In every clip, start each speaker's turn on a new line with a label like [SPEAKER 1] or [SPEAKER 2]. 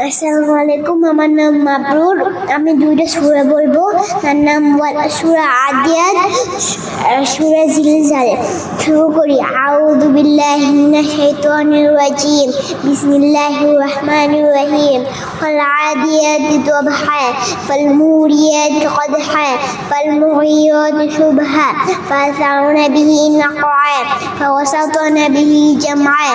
[SPEAKER 1] আসসালামু আলাইকুম আমার নাম মাবরুর আমি দুইটা সুরা বলবো তার নাম সুরা আদিয়াত সুরা জিলজাল শুরু করি আউযু বিল্লাহি মিনাশ শাইতানির রাজিম বিসমিল্লাহির রহমানির রহিম ফাল আদিয়াতি দুবহা ফাল মুরিয়াতি কদহা ফাল মুগিয়াতি সুবহা ফাসাউনা বিহি নাকা فوسطن به جمعا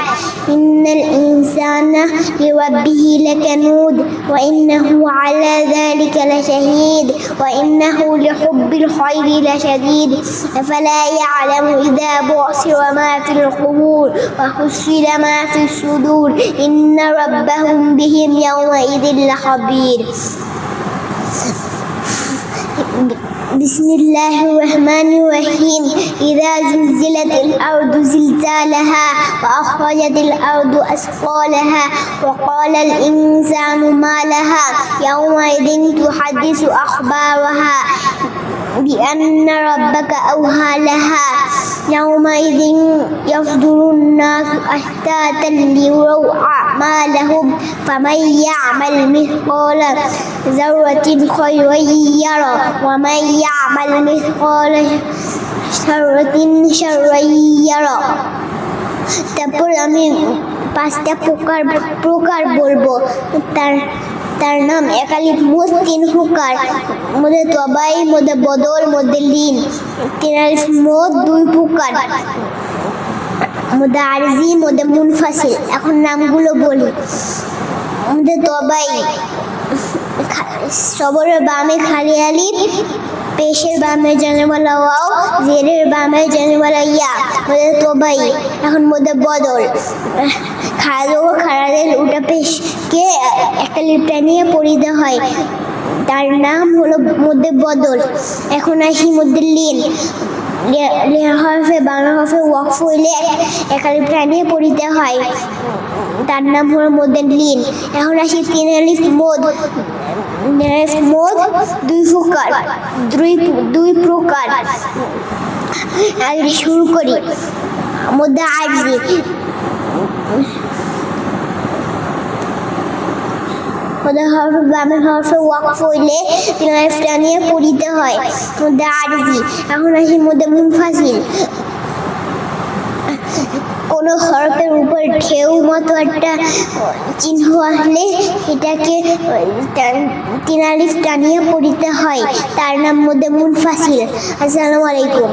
[SPEAKER 1] إن الإنسان لربه لكنود وإنه على ذلك لشهيد وإنه لحب الخير لشديد. أفلا يعلم إذا بعثر ما في القبور وحصل ما في الصدور؟ إن ربهم بهم يومئذ لخبير. بسم الله الرحمن إذا زلزلت الأرض زلزالها وأخرجت الأرض أثقالها وقال الإنسان ما لها يومئذ تحدث أخبارها بأن ربك أوهى لها. يومئذ يصدر الناس أشتاتا ليروا أعمالهم فمن يعمل مثقال ذرة خيرا يرى ومن يعمل مثقال সারাদিন সারাইয়ারা। তারপর আমি পাঁচটা প্রকার প্রকার বলব। তার তার নাম একালিপ তিন হুকার। মধ্যে তবাই, মধ্যে বদল, মধ্যে লিন। তেরালিপ মোদ দুই প্রকার। মধ্যে আরজি, মধ্যে মুনফাসিল। এখন নামগুলো বলি। মধ্যে তবাই। সবরের বামে খালি আলিফ পেশের বামে জানেওয়ালা ওয়াও, জেরের বামে জানেওয়ালা ইয়া, মধ্যে তোবাই, এখন মধ্যে বদল। খাদো খারাদের উটা পেশকে একটা লিপটা নিয়ে পড়িতে হয়। তার নাম হলো মধ্যে বদল। এখন আসি মধ্যে লিন। হরফে, বাংলা হরফে ওয়াকফ হইলে একালি প্রাণীয়ে পড়িতে হয়। তার নাম হলো মধ্যে লিন। এখন আসি তিন আলিফ, মোদ। মোদ দুই প্রকার, দুই দুই প্রকার। শুরু করি। মধ্যে আরজি হরফে ওয়াকফ হইলে তিন আলিফটা নিয়ে পড়িতে হয়। মধ্যে আরজি এখন আসি মধ্যে মুনফাসিল। কোনো হরফের উপর ঢেউ মতো একটা চিহ্ন আসলে এটাকে তিনআলি টানিয়ে পড়িতে হয়। তার নাম মধ্যে মুনফাসিল। আসসালামু আলাইকুম।